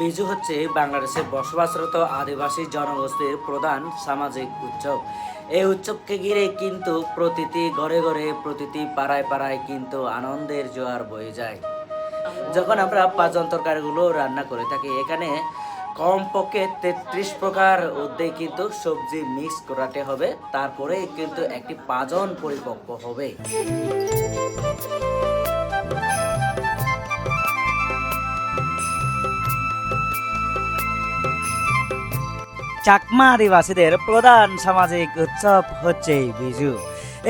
বিজু হচ্ছে বাংলাদেশে বসবাসরত আদিবাসী জনগোষ্ঠীর প্রধান সামাজিক উৎসব। এই উৎসবকে ঘিরে কিন্তু প্রতিটি ঘরে ঘরে, প্রতিটি পাড়ায় পাড়ায় কিন্তু আনন্দের জোয়ার বয়ে যায়। যখন আমরা পাঁচন তরকারিগুলো রান্না করে থাকি, এখানে কমপক্ষে তেত্রিশ প্রকার উদ্দে কিন্তু সবজি মিক্স করাতে হবে। তারপরে কিন্তু একটি পাজন পরিপক্ক হবে। চাকমা আদিবাসীদের প্রধান সামাজিক উৎসব হচ্ছে বিজু।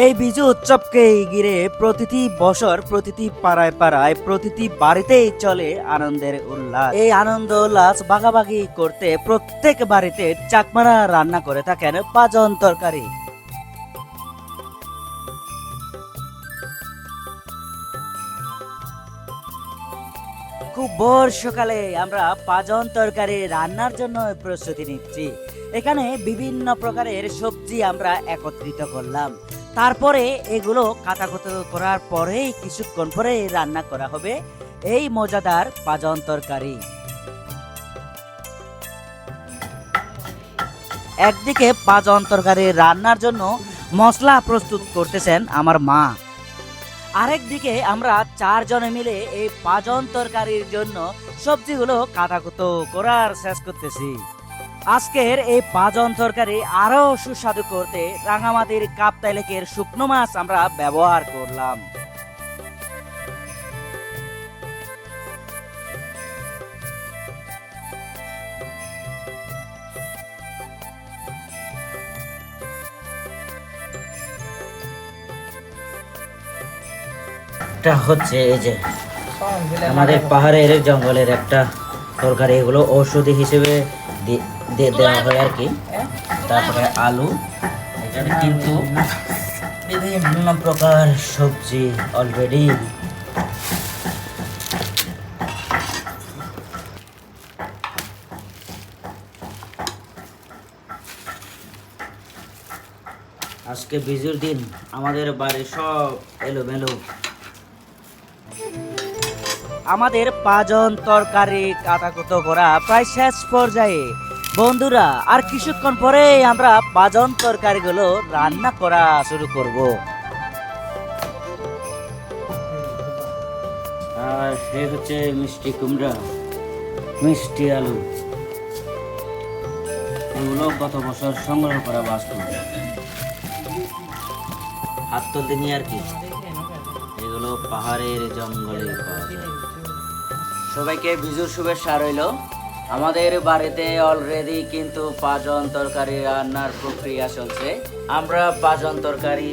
এই বিজু উৎসবকে ঘিরে প্রতিটি বছর প্রতিটি পাড়ায় পাড়ায় প্রতিটি বাড়িতেই চলে আনন্দের উল্লাস। এই আনন্দ উল্লাস ভাগাভাগি করতে প্রত্যেক বাড়িতে চাকমারা রান্না করে থাকেন পাজন তরকারি। ভোর সকালে আমরা পাজন তরকারি রান্নার জন্য প্রস্তুতি নিচ্ছি। এখানে বিভিন্ন প্রকারের সবজি আমরা একত্রিত করলাম। তারপরে এগুলো কাটাকুটো করার পরেই কিছুক্ষণ পরে রান্না করা হবে। এই মজাদার পাজন তরকারি। একদিকে পাজন তরকারি রান্নার জন্য মশলা প্রস্তুত করতেছেন আমার মা। আরেকদিকে আমরা চারজনে মিলে এই পাজন তরকারির জন্য সবজিগুলো কাটাকুতো করার শেষ করতেছি। আজকের এই পাজন তরকারি আরও সুস্বাদু করতে রাঙামাটির কাপ্তাই লেকের শুকনো মাছ আমরা ব্যবহার করলাম। এটা হচ্ছে এই যে আমাদের পাহাড়ের জঙ্গলের একটা তরকারি, এগুলো ঔষধি হিসেবে দেওয়া হয় আর কি। তারপরে আলু কিন্তু বিভিন্ন প্রকার সবজি অলরেডি আজকে বিজুর দিন, আমাদের বাড়ি সব এলোমেলো আমাদের পাজন তরকারি কাটাকুতো করা প্রায় শেষ পর্যায়ে। বন্ধুরা, আর কিছুক্ষণ পরে আমরা পাজন তরকারিগুলো রান্না করা শুরু করব। আর সে হচ্ছে মিষ্টি কুমড়া, মিষ্টি আলু। এগুলো গত বছর সংগ্রহ করা বাস্তব। হাত তুলতে নিয়ে আর কি। এগুলো পাহাড়ের জঙ্গলে সবাইকে বিজুর শুভেচ্ছা রইল। আমাদের বাড়িতে অলরেডি কিন্তু পাজন তরকারি রান্নার প্রক্রিয়া চলছে। আমরা পাজন তরকারি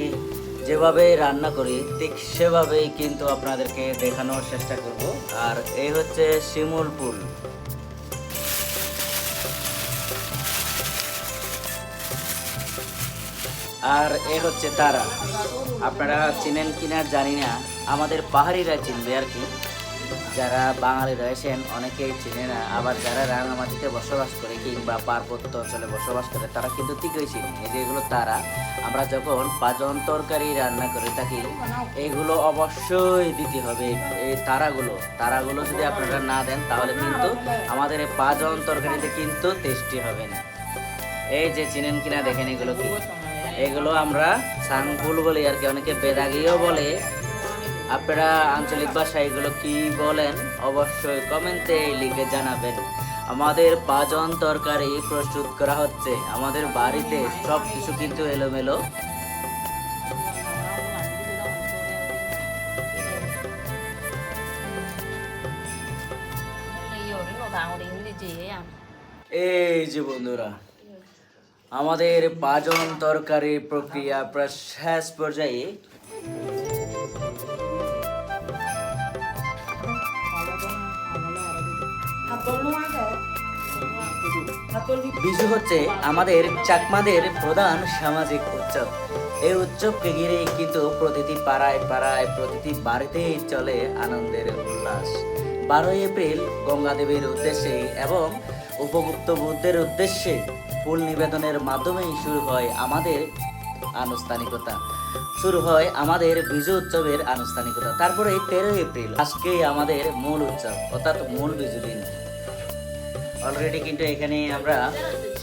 যেভাবে রান্না করি, ঠিক সেভাবেই কিন্তু আপনাদেরকে দেখানোর চেষ্টা করব। আর এই হচ্ছে শিমুল ফুল। আর এ হচ্ছে তারা। আপনারা চিনেন কিনা জানি না। আমাদের পাহাড়িরা চিনবে আর কি। যারা বাঙালি রয়েছেন অনেকেই চিনে না। আবার যারা রাঙামাটিতে বসবাস করে কিংবা পার্বত্য অঞ্চলে বসবাস করে, তারা কিন্তু ঠিকই চিনে। এই যে এগুলো তারা, আমরা যখন পাজন তরকারি রান্না করে থাকি, এগুলো অবশ্যই দিতে হবে। এই তারাগুলো তারাগুলো যদি আপনারা না দেন, তাহলে কিন্তু আমাদের এই পাজন তরকারিতে কিন্তু টেস্টি হবে না। এই যে চিনেন কিনা, দেখেন এগুলো কি? এগুলো আমরা সাংফুল বলি আর কি, অনেকে বেদাগিও বলে। আপনারা আঞ্চলিক ভাষায় এগুলো কি বলেন অবশ্যই কমেন্টে লিখে জানাবেন। আমাদের পাজন তরকারি প্রস্তুত করা হচ্ছে। আমাদের বাড়িতে সব কিছু কিন্তু এলোমেলো। এই যে বন্ধুরা, আমাদের পাজন তরকারি প্রক্রিয়া প্রায় শেষ পর্যায়ে। বিজু হচ্ছে আমাদের চাকমাদের প্রধান সামাজিক উৎসব। এই উৎসবকে ঘিরে কিন্তু প্রতিটি পাড়ায় পাড়ায় প্রতিটি বাড়িতেই চলে আনন্দের উল্লাস। বারোই এপ্রিল গঙ্গা দেবীর উদ্দেশ্যে এবং উপগুপ্ত বুদ্ধের উদ্দেশ্যে ফুল নিবেদনের মাধ্যমেই শুরু হয় আমাদের আনুষ্ঠানিকতা। শুরু হয় আমাদের বিজু উৎসবের আনুষ্ঠানিকতা। তারপরে তেরোই এপ্রিল আজকে আমাদের মূল উৎসব, অর্থাৎ মূল বিজু দিন। অলরেডি কিন্তু এখানে আমরা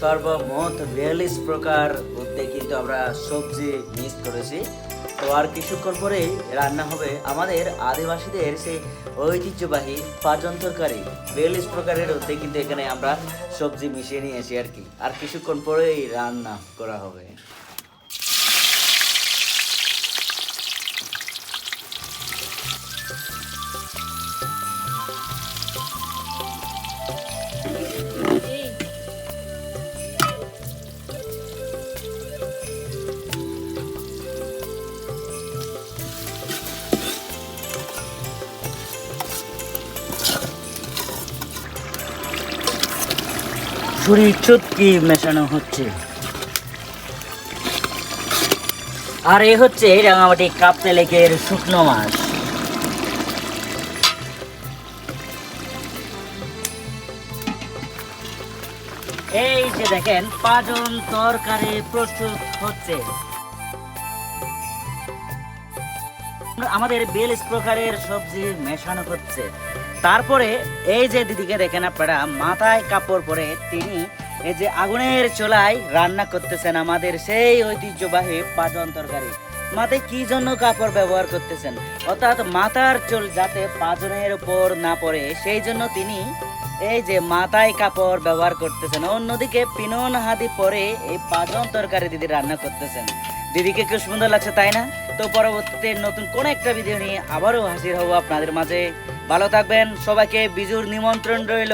সর্বমোট বিয়াল্লিশ প্রকার মধ্যে কিন্তু আমরা সবজি মিক্স করেছি। তো আর কিছুক্ষণ পরেই রান্না হবে আমাদের আদিবাসীদের সেই ঐতিহ্যবাহী পাচন তরকারি। বিয়াল্লিশ প্রকারের মধ্যে কিন্তু এখানে আমরা সবজি মিশিয়ে নিয়েছি আর কি। আর কিছুক্ষণ পরেই রান্না করা হবে। ছুরি চুটকি মেশানো হচ্ছে? আর এ হচ্ছে রাঙামাটি কাপ্তে লেকের শুকনো মাছ। এই যে দেখেন, পাঁচজন তরকারি প্রস্তুত হচ্ছে। আমাদের বেলিশ প্রকারের সবজি মেশানো হচ্ছে। তারপরে এই যে দিদিকে দেখেন আপনারা, মাথায় কাপড় পরে তিনি এই যে আগুনের চুলায় রান্না করতেছেন আমাদের সেই ঐতিহ্যবাহী পাজন তরকারি। মাথায় কি জন্য কাপড় ব্যবহার করতেছেন? অর্থাৎ মাথার চুল যাতে পাজনের উপর না পড়ে, সেই জন্য তিনি এই যে মাথায় কাপড় ব্যবহার করতেছেন। অন্যদিকে পিনন হাদি পরে এই পাজন তরকারি দিদি রান্না করতেছেন। দিদিকে খুব সুন্দর লাগছে, তাই না? তো পরবর্তীতে নতুন কোন একটা ভিডিও নিয়ে আবারও হাজির হব আপনাদের মাঝে। ভালো থাকবেন। সবাইকে বিজুর নিমন্ত্রণ রইল।